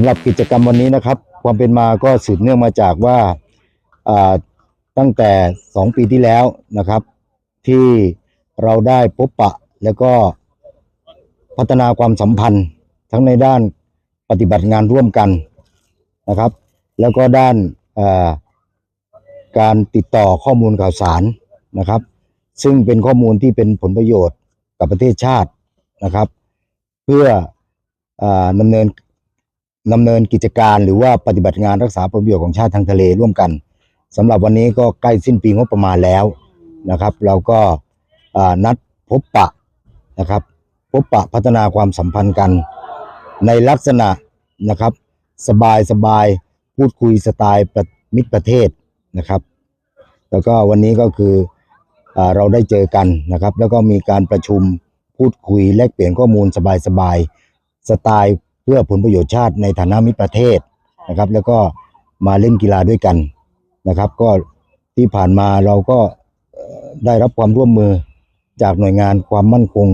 ำหรับกิจกรรมวันนี้นะครับ ความเป็นมาก็สืบเนื่องมาจากว่าตั้งแต่ 2 ปีที่แล้วนะครับ ที่เราได้พบปะแล้วก็พัฒนาความสัมพันธ์ทั้งในด้านปฏิบัติงานร่วมกันนะครับ แล้วก็ด้านการติดต่อข้อมูลข่าวสารนะครับ ซึ่งเป็นข้อมูลที่เป็นผลประโยชน์กับประเทศชาตินะครับ เพื่ออดำเนิน ดำเนินกิจการหรือว่าปฏิบัติงานรักษาผลประโยชน์ของชาติทางทะเลร่วมกันสำหรับวันนี้ก็ใกล้สิ้นปีงบประมาณแล้วนะครับ เราก็นัดพบปะนะครับ พบปะพัฒนาความสัมพันธ์กัน ในลักษณะนะครับ สบายสบายพูดคุยสไตล์มิตรประเทศนะครับ แล้วก็วันนี้ก็คืออเราได้เจอกันนะครับ แล้วก็มีการประชุมพูดคุยแลกเปลี่ยนข้อมูลสบายๆสไตล์ พื่อผลประโยชน์ชาติในฐานะมิตรประเทศนะครับ แล้วก็มาเล่นกีฬาด้วยกันนะครับ ก็ที่ผ่านมาเราก็เอ่อได้รับความร่วมมือจากหน่วยงานความมั่นคง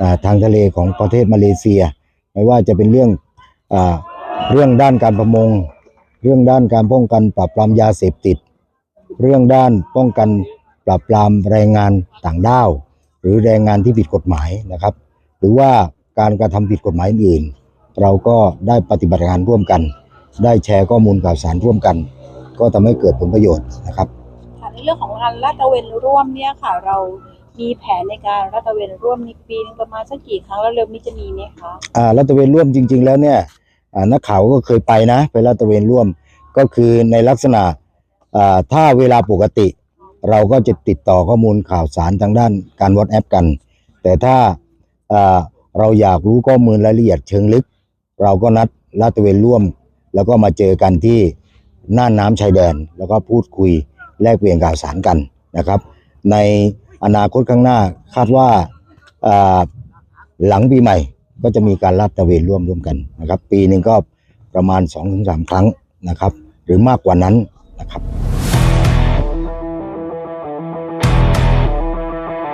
อ่าทางทะเลของประเทศมาเลเซีย ไม่ว่าจะเป็นเรื่องอาเรื่องด้านการประมง เรื่องด้านการป้องกันปราบปรามยาเสพติด เรื่องด้านป้องกันปราบปรามแรงงานต่างด้าว หรือแรงงานที่ผิดกฎหมายนะครับ หรือว่าการกระทำผิดกฎหมายอื่น เราก็ได้ปฏิบัติงานร่วมกัน ได้แชร์ข้อมูลข่าวสารร่วมกัน ก็ทำให้เกิดผลประโยชน์นะครับค่ะในเรื่องของการลาดตระเวนร่วมเนี่ยค่ะ เรามีแผนในการลาดตระเวนร่วมในปีนึงประมาณสักกี่ครั้งแล้วเร็วนี้จะมีไหมคะอ่าลาดตระเวนร่วมจริง ๆ แล้วเนี่ยอ่านักข่าวก็เคยไปนะไปลาดตระเวนร่วมก็คือในลักษณะอ่าถ้าเวลาปกติ เราก็จะติดต่อข้อมูลข่าวสารทางด้านการวอทแอปกัน แต่ถ้าอ่าเราอยากรู้ข้อมูลรายละเอียดเชิงลึก เราก็นัดลาดตระเวนร่วม แล้วก็มาเจอกันที่น่านน้ำชายแดน แล้วก็พูดคุยแลกเปลี่ยนข่าวสารกันนะครับ ในอนาคตข้างหน้าคาดว่าอ่าหลังปีใหม่ก็จะมีการลาดตระเวนร่วมร่วมกันนะครับ ปีหนึ่งก็ประมาณ 2-3 ครั้งนะครับ หรือมากกว่านั้นนะครับ